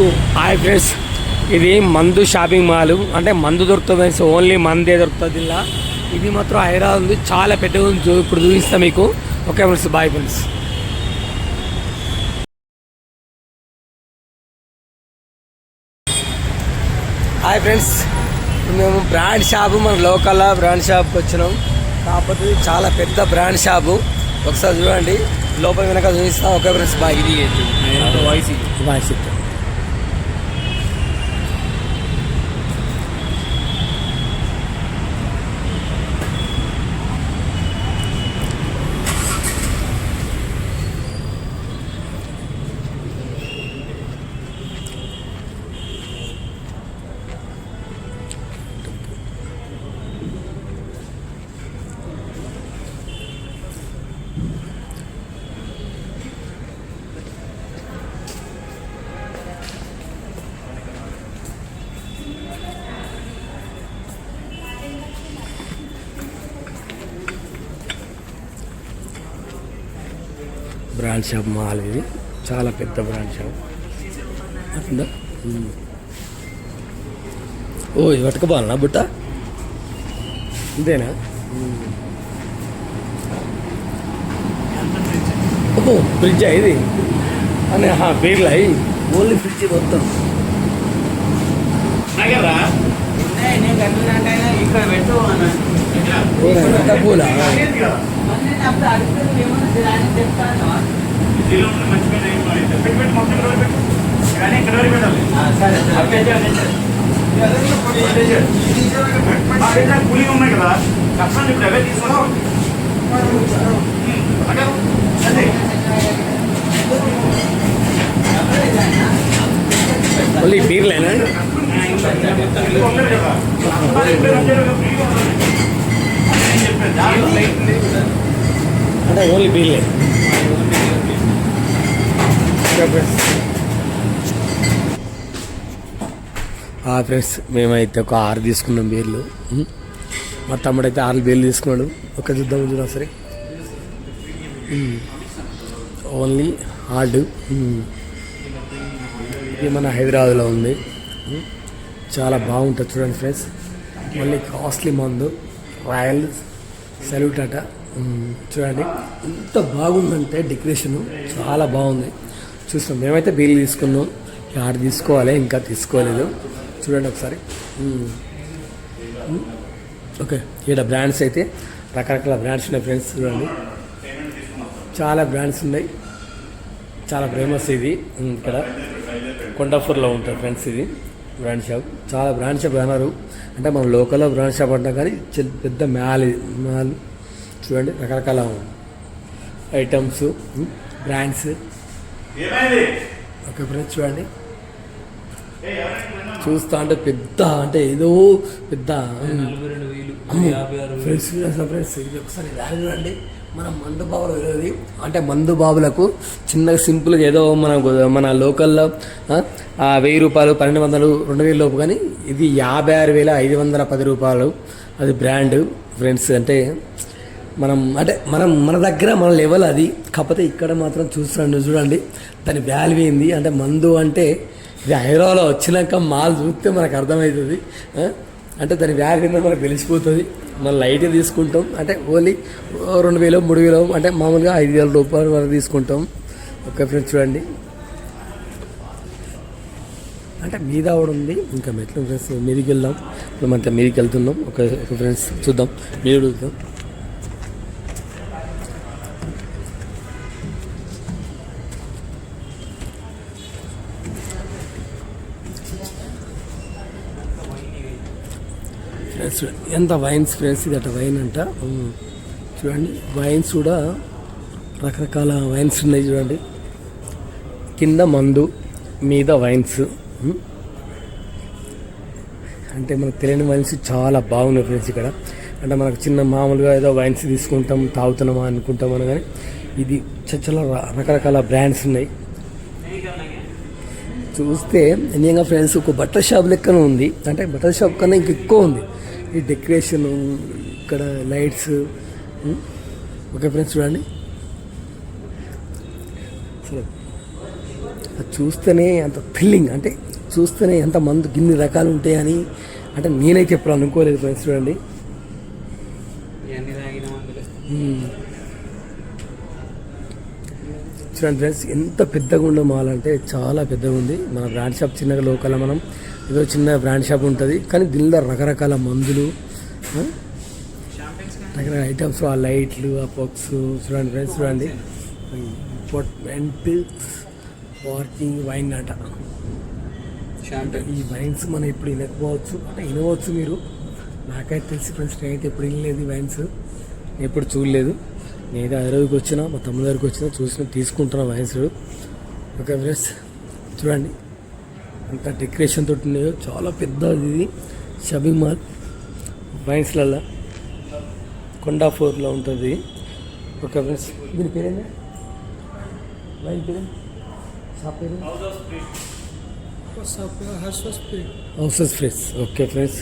Hi friends ఇది మందు shopping mall. అంటే మందు దొరుకుతుంది ఫ్రెండ్స్ ఓన్లీ మందే దొరుకుతుంది ఇలా ఇది మాత్రం హైదరాబాద్ ఉంది. చాలా పెద్దగా ఉంది ఇప్పుడు చూపిస్తా మీకు. Okay friends bye friends. Hi friends మేము బ్రాండ్ షాపు మన లోకల్ బ్రాండ్ షాప్కి వచ్చినాం. కాకపోతే చాలా పెద్ద బ్రాండ్ షాపు. ఒకసారి చూడండి. లోపల వెనక చూపిస్తా. Okay friends bye. ఇది voice voice. Brand shop mall ఇది. చాలా పెద్ద బ్రాండ్ షాప్. అట్లా ఓ ఇది పట్టుకోవాలనా బుట్ట? అంతేనా ఓ ఫ్రిడ్జ్ ఇది. అని బీర్లా ఓన్లీ ఫ్రిడ్జ్ మొత్తం. పూలా? కూలింగ్ ఉన్నాయి కదా. కష్టం ఇప్పుడు అవే తీసుకున్నాం ఓన్లీ బీర్లేనా? అంటే ఓన్లీ బీర్లే. ఫ్రెండ్స్. మేమైతే ఒక ఆరు తీసుకున్నాం బీర్లు. మా తమ్ముడు అయితే ఆరు బీర్లు తీసుకున్నాడు. ఒక చూద్దాం చూడ సరే. Only hard. ఇది మన హైదరాబాద్లో ఉంది. చాలా బాగుంటుంది చూడండి ఫ్రెండ్స్. మళ్ళీ కాస్ట్లీ మందు రాయల్ సెల్యూట్ అట చూడండి. ఎంత బాగుందంటే డెకరేషన్. చాలా బాగుంది. చూస్తాం మేమైతే బిల్ తీసుకున్నాం. యాడ్ తీసుకోవాలి ఇంకా తీసుకోలేదు. చూడండి ఒకసారి. ఓకే. ఇక్కడ బ్రాండ్స్ అయితే రకరకాల బ్రాండ్స్ ఉన్నాయి ఫ్రెండ్స్. చూడండి. చాలా బ్రాండ్స్ ఉన్నాయి. చాలా ఫేమస్ ఇది. ఇక్కడ కొండాపూర్లో ఉంటుంది ఫ్రెండ్స్ ఇది. Brand shop. చాలా బ్రాండ్ షాప్ అన్నారు. అంటే మన లోకల్లో బ్రాండ్ షాప్ అంటాం కానీ పెద్ద మ్యాల్ మ్యాల్ చూడండి రకరకాల ఐటమ్స్ బ్రాండ్స్. ఏమైంది? ఓకే ఫ్రెండ్స్ చూడండి. చూస్తా అంటే పెద్ద అంటే ఏదో పెద్ద. ఫ్రెండ్స్ ఫ్రెండ్స్ ఇది ఒకసారి దారి చూడండి. మన మందు బాబులు వెళ్ళేది అంటే మందు బాబులకు చిన్నగా సింపుల్గా ఏదో మన మన లోకల్లో వెయ్యి రూపాయలు పన్నెండు వందలు రెండు వేల లోపు కానీ ఇది యాభై ఆరు వేల ఐదు వందల పది రూపాయలు. అది బ్రాండ్ ఫ్రెండ్స్ అంటే మనం అంటే మనం మన దగ్గర మన లెవెల్ అది. కాకపోతే ఇక్కడ మాత్రం చూస్తున్నాండి చూడండి దాని వాల్యూ ఏంది? అంటే మందు అంటే ఇది హైదరాబాద్లో వచ్చినాక మాల్ చూస్తే మనకు అర్థమవుతుంది. అంటే దాని వాల్యూ మనకు తెలిసిపోతుంది. మనం లైట్ తీసుకుంటాం. అంటే ఓన్లీ రెండు వేలు మూడు వేలు అంటే మామూలుగా ఐదు వేల రూపాయలు వరకు తీసుకుంటాం. ఓకే ఫ్రెండ్స్ చూడండి. అంటే మీద కూడా ఉంది. ఇంకా మెట్లు ఫ్రెండ్స్ మీదికి వెళ్దాం. ఇప్పుడు మనకి మీదికి వెళ్తున్నాం. ఒక ఒక ఫ్రెండ్స్ చూద్దాం. మీరు చూద్దాం. చూడండి ఎంత వైన్స్ ఫ్రెండ్స్ ఇది అట వైన్ అంట. చూడండి వైన్స్ కూడా రకరకాల వైన్స్ ఉన్నాయి చూడండి. కింద మందు మీద వైన్స్. అంటే మనకు తెలియని వైన్స్ చాలా బాగున్నాయి ఫ్రెండ్స్ ఇక్కడ. అంటే మనకు చిన్న మామూలుగా ఏదో వైన్స్ తీసుకుంటాం తాగుతున్నామా అనుకుంటాం అని కానీ ఇది చాలా రకరకాల బ్రాండ్స్ ఉన్నాయి. చూస్తే నిజంగా ఫ్రెండ్స్ ఒక బట్టల షాప్ లెక్కన ఉంది. అంటే బట్టల షాప్ కన్నా ఇంకెక్కువ ఉంది. ఈ డెకరేషన్ ఇక్కడ లైట్స్ ఓకే ఫ్రెండ్స్ చూడండి. అది చూస్తేనే అంత థ్రిల్లింగ్ అంటే చూస్తేనే ఎంత మందు గిన్ని రకాలు ఉంటాయని అంటే నేనైతే ఎప్పుడు అనుకోలేదు ఫ్రెండ్స్ చూడండి ఇవన్నీ తాగిన మందులు మ్మ్. చూడండి ఫ్రెండ్స్ ఎంత పెద్దగా ఉండే మాల్ అంటే చాలా పెద్దగా ఉంది. మన బ్రాండ్ షాప్ చిన్నగా లోకల్ మనం ఏదో చిన్న బ్రాండ్ షాప్ ఉంటుంది. కానీ దీనిలో రకరకాల మందులు రకరకాల ఐటమ్స్ ఆ లైట్లు ఆ పక్స్ చూడండి ఫ్రెండ్స్ చూడండి. ఇంపార్ట్మెంట్ పార్కింగ్ వైన్ అట ఈ వైన్స్ మనం ఎప్పుడు వినకపోవచ్చు. అంటే వినవచ్చు మీరు. నాకైతే తెలిసి ఫ్రెండ్స్ నేనైతే ఎప్పుడు వినలేదు ఈ వైన్స్. ఎప్పుడు చూడలేదు. నేనైతే హైదరాబాద్కి వచ్చినా మా తమ్ముడు దగ్గరికి వచ్చినా చూసిన తీసుకుంటున్నా వయసుడు ఓకే ఫ్రెండ్స్ చూడండి. అంత డెకరేషన్ తోటి ఉన్నాయో చాలా పెద్దది ఇది. షాపింగ్ మాల్ వైన్స్లలో కొండా ఫోర్లో ఉంటుంది. ఓకే ఫ్రెండ్స్ దీని పేరేందా? వైన్ పేరు? షాప్ పేరు? Houses friends okay friends.